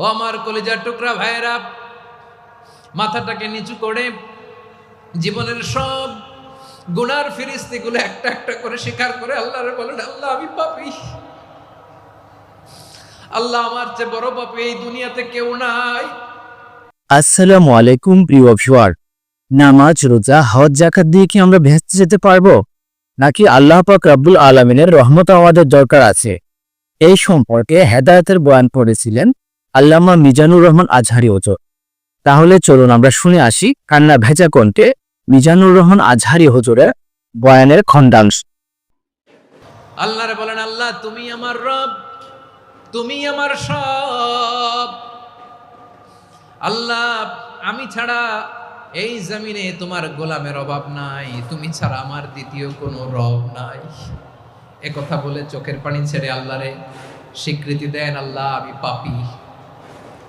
ও আমার কলিজার টুকরা ভাইয়েরা, মাথাটাকে নিচু করে জীবনের সব গুনার ফিরিস্তিগুলো একটা একটা করে স্বীকার করে আল্লাহরে বলেন, আল্লাহ, আমি পাপি। আল্লাহ আমার চেয়ে বড় পাপি এই দুনিয়াতে কেউ নাই। আসসালামু আলাইকুম, প্রিয় ভিউয়ার। নামাজ, রোজা, হজ জাকাত দিয়ে কি আমরা ভেস্তে যেতে পারব? নাকি আল্লাহ পাক রাব্বুল আলমিনের রহমত আমাদের দরকার আছে? এই সম্পর্কে হেদায়েতের বয়ান করেছিলেন আল্লামা মিজানুর রহমান আজহারি ওজর। তাহলে চলুন আমরা শুনে আসি কান্না ভেজা কণ্ঠে মিজানুর রহমান আজহারি হজুরের বয়ানের খণ্ডাংশ। আল্লাহরে বলেন, আল্লাহ, তুমি আমার রব, তুমি আমার সব। আল্লাহ, আমি ছাড়া এই জমিনে তোমার গোলামের অভাব নাই, তুমি ছাড়া আমার দ্বিতীয় কোনো রব নাই। কথা বলে চোখের পানি ছেড়ে আল্লাহরে স্বীকৃতি দেন, আল্লাহ, আমি পাপি।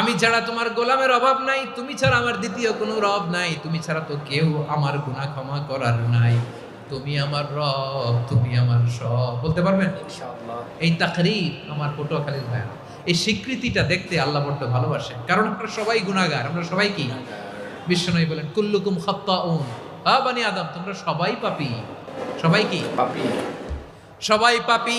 আমি ছাড়া তোমার গোলামের অভাব নাই তুমি ছাড়া আমার দ্বিতীয় কোনো রব নাই তুমি ছাড়া তো কেউ আমার গুনাহ ক্ষমা করার নাই। তুমি আমার রব তুমি আমার সব বলতে পারবেন? এই তাকরির আমার পটুয়াখালীর ভাইয়া এই স্বীকৃতিটা দেখতে আল্লাহ বড্ড ভালোবাসে কারণ আমরা সবাই গুণাগার আমরা সবাই কি? বিশ্বনবী বলেন কুল্লুকুম খাত্তাউন। আ বানি আদম তোমরা সবাই পাপি। সবাই কি? পাপি। সবাই পাপী।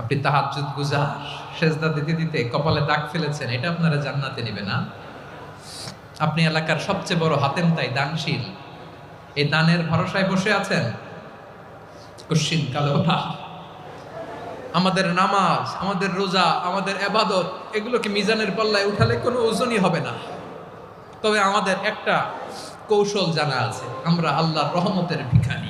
আপনি তাহাজ্জুদ গুজার সেজদা দিতে দিতে কপালে দাগ ফেলেছেন, এটা আপনারা জান্নাতে নেবে না? আপনি এলাকার সবচেয়ে বড় হাতেম তাই দানশীল। এই দানের ভরসায় বসে আছেন? কুশ্চিন কালো আমাদের নামাজ, আমাদের রোজা, আমাদের এবাদত, এগুলোকে মিজানের পাল্লায় উঠালে কোনো ওজনই হবে না। তবে আমাদের একটা কৌশল জানা আছে, আমরা আল্লাহর রহমতের ভিখারি।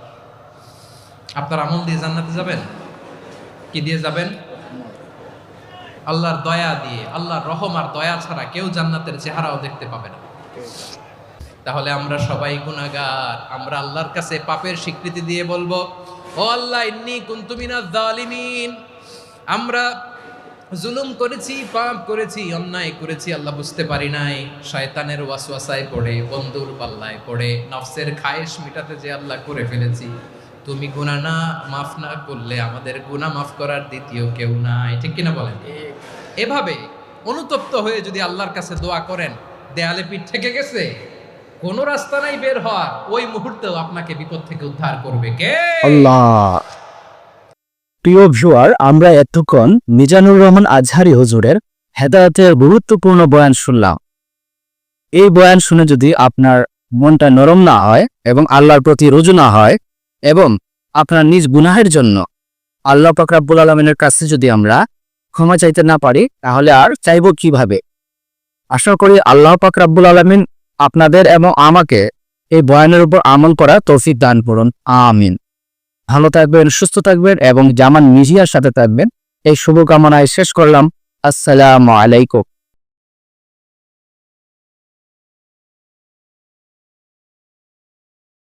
আপনার আমল দিয়ে জান্নাতে যাবেন? কি দিয়ে যাবেন? আল্লাহর দয়া দিয়ে, আল্লাহর রহম আর দয়া ছাড়া কেউ জান্নাতের চেহারাও দেখতে পাবে না। তাহলে আমরা সবাই গুনাহগার। আমরা আল্লাহর কাছে পাপের স্বীকৃতি দিয়ে বলব, ও আল্লাহ, ইন্নি কুন্তুমিনা জালিমিন আমরা জুলুম করেছি, পাপ করেছি, অন্যায় করেছি, আল্লাহ বুঝতে পারি নাই। শয়তানের ওয়াসওয়াসায় পড়ে, বন্ধুর পাল্লায় পড়ে, নফসের খায়েশ মিটাতে যে আল্লাহ করে ফেলেছি। তুমি গুনাহ না মাফ না করলে আমাদের গুনাহ মাফ করার দ্বিতীয় কেউ নাই। ঠিক কিনা বলেন? এভাবে অনুতপ্ত হয়ে যদি আল্লাহর কাছে দোয়া করেন দেয়ালে পিঠ থেকে গেছে কোন রাস্তা নাই বের হওয়ার ওই মুহূর্তেও আপনাকে বিপদ থেকে উদ্ধার করবে। কে? আল্লাহ। প্রিয় ভিউয়ার আমরা এতক্ষণ মিজানুর রহমান আজহারি হুজুরের হেদায়তের গুরুত্বপূর্ণ বয়ান শুনলাম। এই বয়ান শুনে যদি আপনার মনটা নরম না হয় এবং আল্লাহর প্রতি রুজু না হয় এবং আপনার নিজ গুনাহের জন্য। আল্লাহ পাকরাবুল আলমিনের কাছে যদি আমরা ক্ষমা চাইতে না পারি, তাহলে আর চাইব কীভাবে? আশা করি আল্লাহ পাকরাবুল আলমিন আপনাদের এবং আমাকে এই বয়ানের উপর আমল করা তৌফিক দান করুন। আমিন। ভালো থাকবেন, সুস্থ থাকবেন এবং জামান মিজিয়ার সাথে থাকবেন। এই শুভকামনায় শেষ করলাম। আসসালামু আলাইকুম।